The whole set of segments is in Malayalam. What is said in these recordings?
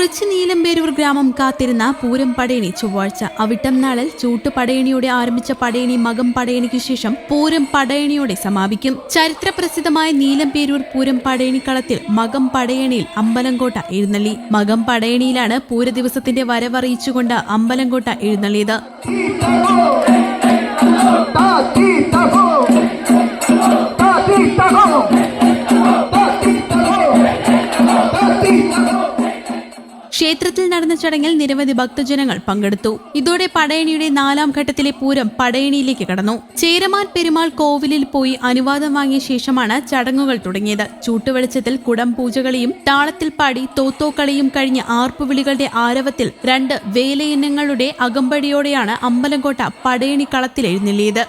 നീലമ്പേരൂർ ഗ്രാമം കാത്തിരുന്ന പൂരം പടയണി ചൊവ്വാഴ്ച. അവിട്ടം നാളിൽ ചൂട്ട് പടയണിയോടെ ആരംഭിച്ച പടയണി മകം പടയണിക്ക് ശേഷം പൂരം പടയണിയോടെ സമാപിക്കും. ചരിത്ര ചരിത്രപ്രസിദ്ധമായ നീലമ്പേരൂർ പൂരം പടയണിക്കളത്തിൽ മകം പടയണിയിൽ അമ്പലംകോട്ട എഴുന്നള്ളി. മകം പടയണിയിലാണ് പൂര ദിവസത്തിന്റെ വരവറിയിച്ചുകൊണ്ട് അമ്പലംകോട്ട എഴുന്നള്ളിയത്. ക്ഷേത്രത്തിൽ നടന്ന ചടങ്ങിൽ നിരവധി ഭക്തജനങ്ങൾ പങ്കെടുത്തു. ഇതോടെ പടയണിയുടെ നാലാം ഘട്ടത്തിലെ പൂരം പടയണിയിലേക്ക് കടന്നു. ചേരമാൻ പെരുമാൾ കോവിലിൽ പോയി അനുവാദം വാങ്ങിയ ശേഷമാണ് ചടങ്ങുകൾ തുടങ്ങിയത്. ചൂട്ടുവെളിച്ചത്തിൽ കുടം പൂജകളെയും താളത്തിൽ പാടി തോത്തോക്കളിയും കഴിഞ്ഞ ആർപ്പുവിളികളുടെ ആരവത്തിൽ രണ്ട് വേലയിനങ്ങളുടെ അകമ്പടിയോടെയാണ് അമ്പലംകോട്ട പടയണി കളത്തിൽ എഴുന്നള്ളിയത്.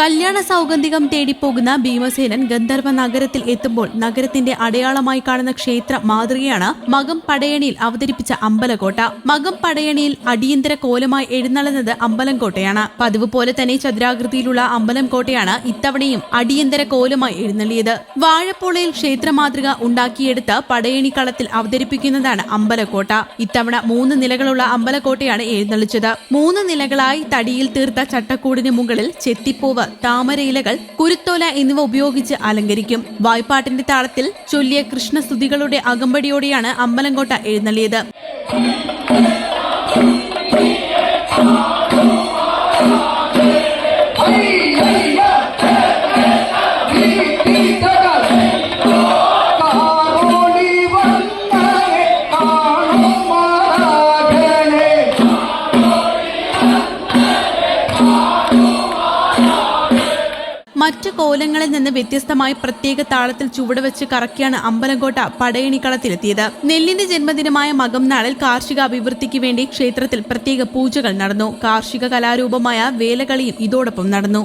കല്യാണ സൗഗന്ധികം തേടിപ്പോകുന്ന ഭീമസേനൻ ഗന്ധർവ നഗരത്തിൽ എത്തുമ്പോൾ നഗരത്തിന്റെ അടയാളമായി കാണുന്ന ക്ഷേത്ര മാതൃകയാണ് മകം പടയണിയിൽ അവതരിപ്പിച്ച അമ്പലകോട്ട. മകം പടയണിയിൽ അടിയന്തര കോലമായി എഴുന്നള്ളുന്നത് അമ്പലംകോട്ടയാണ്. പതിവ് പോലെ തന്നെ ചതുരാകൃതിയിലുള്ള അമ്പലം കോട്ടയാണ് ഇത്തവണയും അടിയന്തര കോലമായി എഴുന്നള്ളിയത്. വാഴപ്പുളയിൽ ക്ഷേത്ര മാതൃക ഉണ്ടാക്കിയെടുത്ത് പടയണി കളത്തിൽ അവതരിപ്പിക്കുന്നതാണ് അമ്പലക്കോട്ട ഇത്തവണ മൂന്ന് നിലകളുള്ള അമ്പലക്കോട്ടയാണ് എഴുന്നള്ളിച്ചത്. മൂന്ന് നിലകളായി തടിയിൽ തീർത്ത ചട്ടക്കൂടിന് മുകളിൽ ചെത്തിപ്പൂവ് താമരയിലകൾ കുരുത്തോല എന്നിവ ഉപയോഗിച്ച് അലങ്കരിക്കും. വായ്പാട്ടിന്റെ താളത്തിൽ ചൊല്ലിയ കൃഷ്ണസ്തുതികളുടെ അകമ്പടിയോടെയാണ് അമ്പലംകോട്ട എഴുന്നള്ളിയത്. Ay, മറ്റു കോലങ്ങളിൽ നിന്ന് വ്യത്യസ്തമായി പ്രത്യേക താളത്തിൽ ചുവടുവെച്ച് കറക്കിയാണ് അമ്പലംകോട്ട പടയണിക്കളത്തിലെത്തിയത്. നെല്ലിന്റെ ജന്മദിനമായ മകം നാളിൽ കാർഷിക അഭിവൃദ്ധിക്ക് വേണ്ടി ക്ഷേത്രത്തിൽ പ്രത്യേക പൂജകൾ നടന്നു. കാർഷിക കലാരൂപമായ വേലകളിയും ഇതോടൊപ്പം നടന്നു.